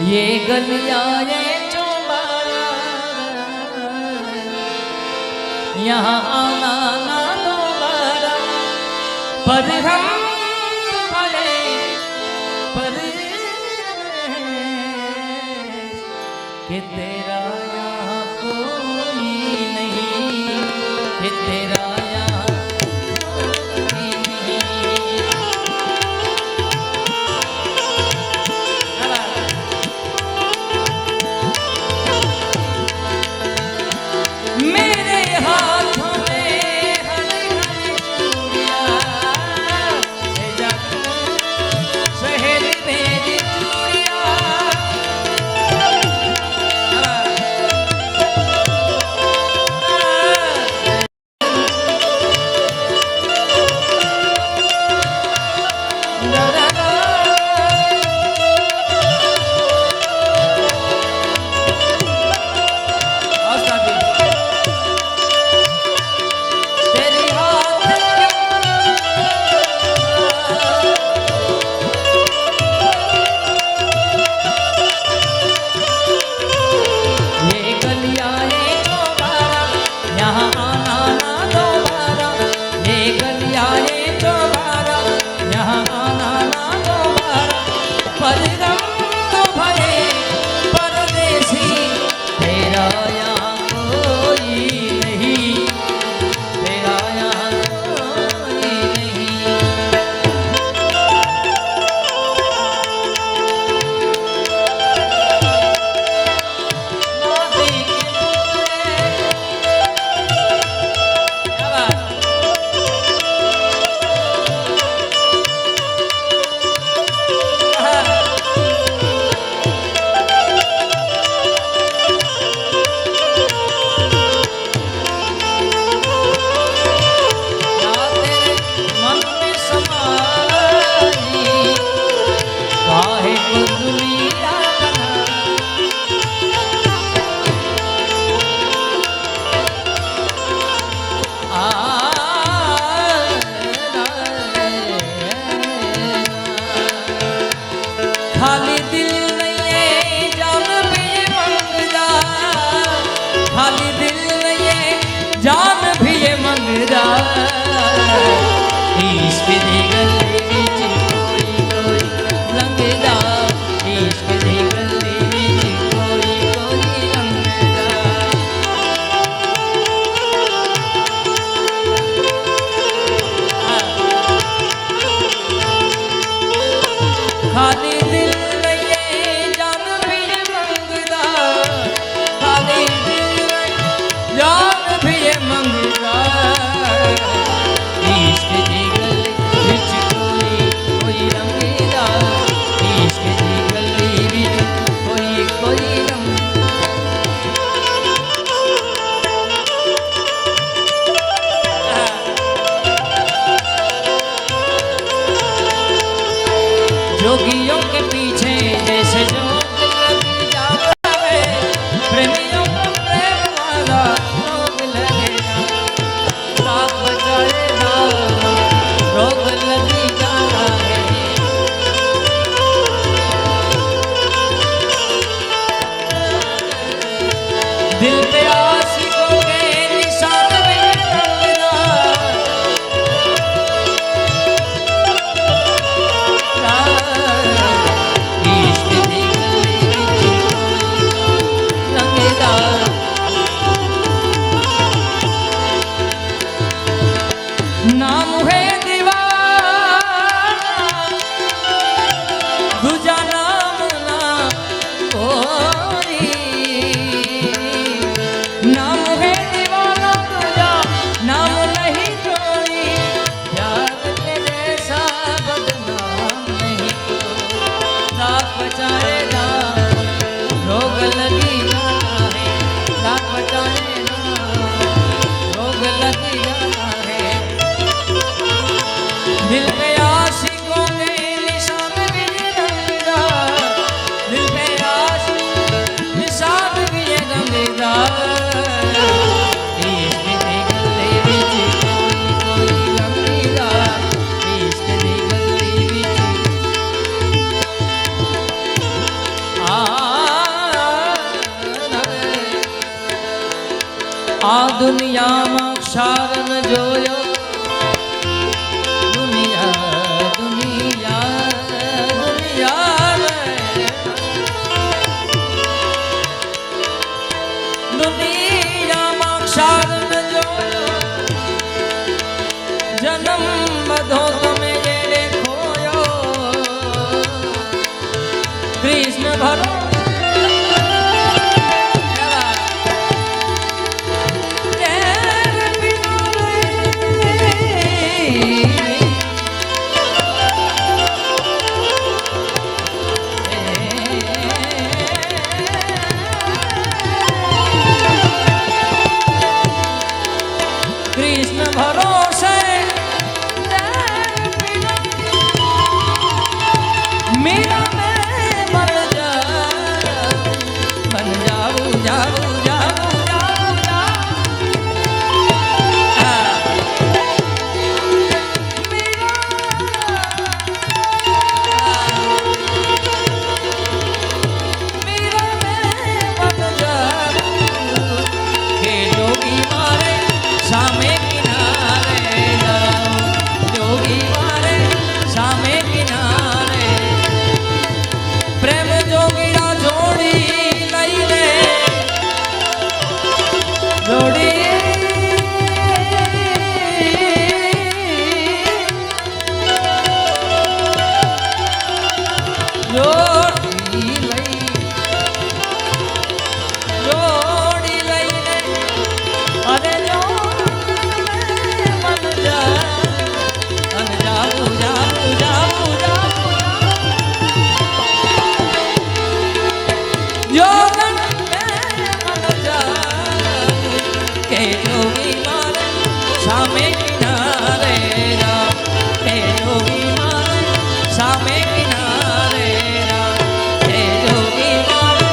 ये गलियाँ ये यहाँ आना ना दोबारा पर हम पड़े पर कि तेरा यहाँ कोई नहीं, कि तेरा Oh. આ દુનિયામાં ક્ષાર ન જોયો. દુનિયા દુનિયા દુનિયા. દુનિયામાં ક્ષાર ન જોયો. જન્મ બધો તમે જેને ભરો સામે કિનારે જા કે જોગી મારે સામે કિનારે જા કે જોગી મારે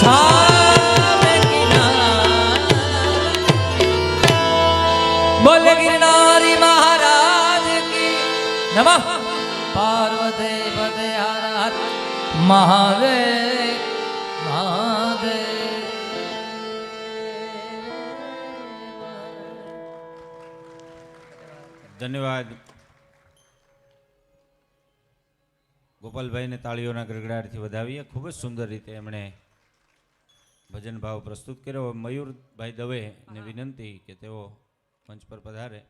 સામે કિનારે. બોલે ગિરનારી મહાદેવ મહાદેવ. ધન્યવાદ. ગોપાલભાઈને તાળીઓના ગરગડાટથી વધાવીએ. ખૂબ જ સુંદર રીતે એમણે ભજન ભાવ પ્રસ્તુત કર્યો. મયુરભાઈ દવે ને વિનંતી કે તેઓ મંચ પર પધારે.